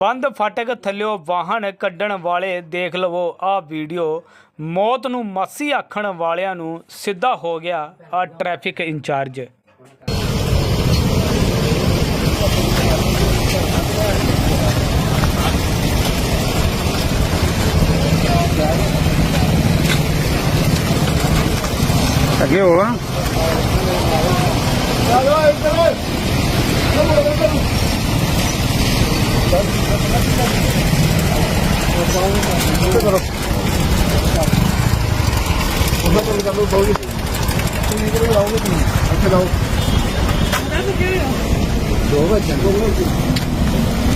ਬੰਦ ਫਾਟਕ ਥੱਲਿਓ ਵਾਹਨ ਕੱਢਣ ਵਾਲੇ ਦੇਖ ਲਵੋ ਆਹ ਵੀਡੀਓ ਮੌਤ ਨੂੰ ਮਾਸੀ ਆਖਣ ਵਾਲਿਆਂ ਨੂੰ ਸਿੱਧਾ ਹੋ ਗਿਆ ਆ ਟ੍ਰੈਫਿਕ ਇੰਚਾਰਜ। ਅੱਗੇ ਕਰੋ ਉਹਨਾਂ ਤੋਂ ਕਰ ਲਓ ਬਹੁਤ ਤੁਸੀਂ ਕਿਹੜੇ ਲਾਓਗੇ ਤੁਸੀਂ ਇੱਥੇ ਲਾਓ ਦੋ ਵਜੇ ਦੋ ਵਜੇ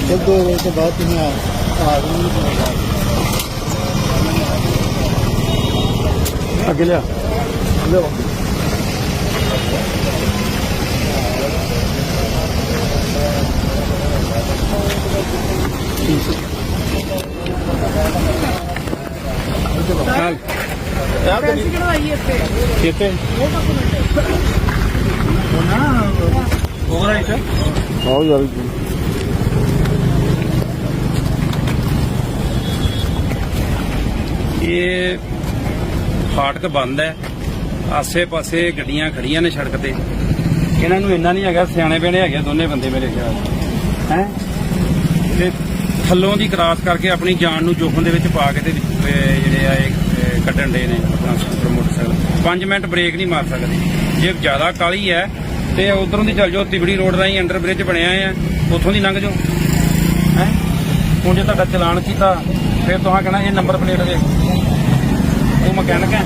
ਜਦ ਦੋ ਵਜੇ ਤੋਂ ਬਾਅਦ ਤੁਸੀਂ ਆ ਆ ਗਏ ਨਹੀਂ ਕਰੇਗਾ ਅੱਗੇ ਲਿਆ ਲਿਓ। ਕਿਤੇ ਆਓ ਯਾਰ ਇਹ ਫਾਟਕ ਬੰਦ ਹੈ। ਆਸੇ-ਪਾਸੇ ਗੱਡੀਆਂ ਖੜੀਆਂ ਨੇ ਸੜਕ ਤੇ। ਇਹਨਾਂ ਨੂੰ ਇੰਨਾ ਨਹੀਂ ਹੈਗਾ ਸਿਆਣੇ ਬਣੇ ਹੈਗੇ ਦੋਨੇ ਬੰਦੇ ਮੇਰੇ ਖਿਆਲ ਹੈ? ਤੇ ਥੱਲੋਂ ਦੀ ਕ੍ਰਾਸ ਕਰਕੇ ਆਪਣੀ ਜਾਨ ਨੂੰ ਜੋਖਮ ਦੇ ਵਿੱਚ ਪਾ ਕੇ ਤੇ ਵਿੱਚ, ਜਿਹੜੇ ਆ ਇਹ ਕੱਢਣ ਦੇ ਨੇ ਆਪਣਾ ਸਕੂਟਰ ਮੋਟਰਸਾਈਕਲ। 5 ਮਿੰਟ ਬ੍ਰੇਕ ਨਹੀਂ ਮਾਰ ਸਕਦੇ। ਜੇ ਜ਼ਿਆਦਾ ਕਾਲੀ ਹੈ, ਤੇ ਉਧਰੋਂ ਦੀ ਚੱਲ ਜਾਓ, ਤਿਬੜੀ ਰੋਡ ਰਾਹੀਂ ਅੰਡਰ ਬ੍ਰਿਜ ਬਣਿਆ ਆ। ਉੱਥੋਂ ਦੀ ਲੰਘ ਜਾਓ। ਹੈ? ਹੁਣ ਜੇ ਤੁਹਾਡਾ ਚਲਾਨ ਕੀਤਾ, ਫਿਰ ਤੁਸੀਂ ਕਹਿਣਾ ਇਹ ਨੰਬਰ ਪਲੇਟ ਦੇ। ਉਹ ਮਕੈਨਿਕ ਹੈ।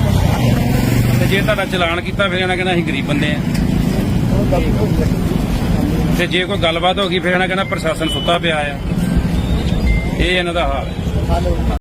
ਤੇ ਜੇ ਤੁਹਾਡਾ ਚਲਾਨ ਕੀਤਾ, ਫਿਰ ਇਹਨਾਂ ਕਹਿੰਦਾ ਅਸੀਂ ਗਰੀਬ ਬੰਦੇ ਆ। ਤੇ ਜੇ ਕੋਈ ਗੱਲਬਾਤ ਹੋ ਗਈ, ਫਿਰ ਇਹਨਾਂ ਕਹਿੰਦਾ ਪ੍ਰਸ਼ਾਸਨ ਸੁੱਤਾ ਪਿਆ ਆ। ਇਹ ਇਹਨਾਂ ਦਾ ਹਾਲ ਹੈ।